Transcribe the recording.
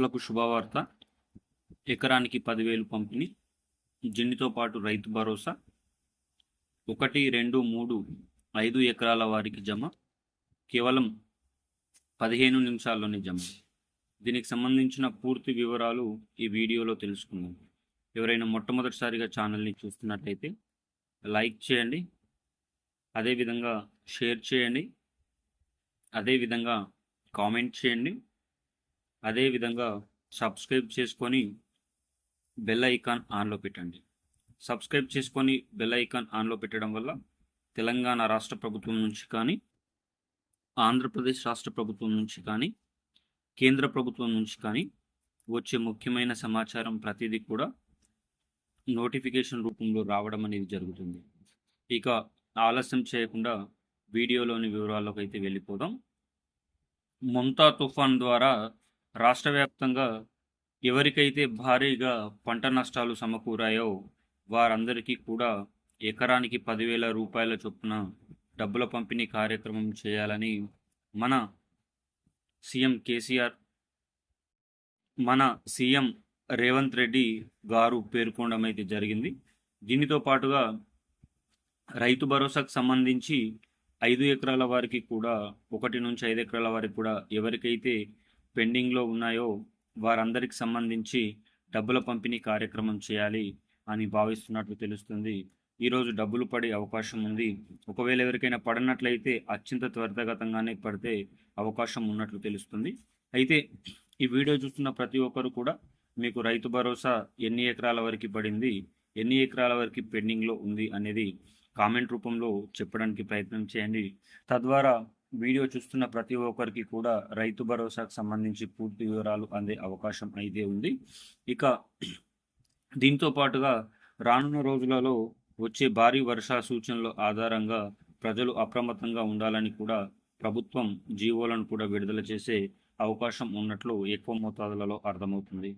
రైతులకు శుభవార్త. ఎకరానికి పదివేలు పంపిణీ. జిన్నితో పాటు రైతు భరోసా. ఒకటి రెండు మూడు ఐదు ఎకరాల వారికి జమ. కేవలం పదిహేను నిమిషాల్లోనే జమ. దీనికి సంబంధించిన పూర్తి వివరాలు ఈ వీడియోలో తెలుసుకుందాం. ఎవరైనా మొట్టమొదటిసారిగా ఛానల్ని చూస్తున్నట్లయితే లైక్ చేయండి. అదేవిధంగా షేర్ చేయండి. అదేవిధంగా కామెంట్ చేయండి. అదేవిధంగా సబ్స్క్రైబ్ చేసుకొని బెల్ ఐకాన్ ఆన్లో పెట్టండి. సబ్స్క్రైబ్ చేసుకొని బెల్ ఐకాన్ ఆన్లో పెట్టడం వల్ల తెలంగాణ రాష్ట్ర ప్రభుత్వం నుంచి కానీ ఆంధ్రప్రదేశ్ రాష్ట్ర ప్రభుత్వం నుంచి కానీ కేంద్ర ప్రభుత్వం నుంచి కానీ వచ్చే ముఖ్యమైన సమాచారం ప్రతిదీ కూడా నోటిఫికేషన్ రూపంలో రావడం అనేది జరుగుతుంది. ఇక ఆలస్యం చేయకుండా వీడియోలోని వివరాల్లోకి అయితే వెళ్ళిపోదాం. మొంతా తుఫాన్ ద్వారా రాష్ట్ర వ్యాప్తంగా ఎవరికైతే భారీగా పంట నష్టాలు సమకూరాయో వారందరికీ కూడా ఎకరానికి పదివేల రూపాయల చొప్పున డబ్బుల పంపిణీ కార్యక్రమం చేయాలని మన సీఎం కేసీఆర్ మన సీఎం రేవంత్ రెడ్డి గారు పేర్కొనడం అయితే జరిగింది. దీనితో పాటుగా రైతు భరోసాకు సంబంధించి ఐదు ఎకరాల వారికి కూడా ఒకటి నుంచి ఐదు ఎకరాల వారికి కూడా ఎవరికైతే పెండింగ్లో ఉన్నాయో వారందరికి సంబంధించి డబ్బుల పంపిణీ కార్యక్రమం చేయాలి అని భావిస్తున్నట్లు తెలుస్తుంది. ఈరోజు డబ్బులు పడే అవకాశం ఉంది. ఒకవేళ ఎవరికైనా పడినట్లయితే అత్యంత త్వరితగతంగానే పడితే అవకాశం ఉన్నట్లు తెలుస్తుంది. అయితే ఈ వీడియో చూస్తున్న ప్రతి ఒక్కరు కూడా మీకు రైతు భరోసా ఎన్ని ఎకరాల వరకు పడింది ఎన్ని ఎకరాల వరకు పెండింగ్లో ఉంది అనేది కామెంట్ రూపంలో చెప్పడానికి ప్రయత్నం చేయండి. తద్వారా వీడియో చూస్తున్న ప్రతి ఒక్కరికి కూడా రైతు భరోసాకు సంబంధించి పూర్తి వివరాలు అందే అవకాశం అయితే ఉంది. ఇక దీంతో పాటుగా రానున్న రోజులలో వచ్చే భారీ వర్షా సూచనల ఆధారంగా ప్రజలు అప్రమత్తంగా ఉండాలని కూడా ప్రభుత్వం జీవోలను కూడా విడుదల చేసే అవకాశం ఉన్నట్లు ఎక్కువ మోతాదులలో అర్థమవుతుంది.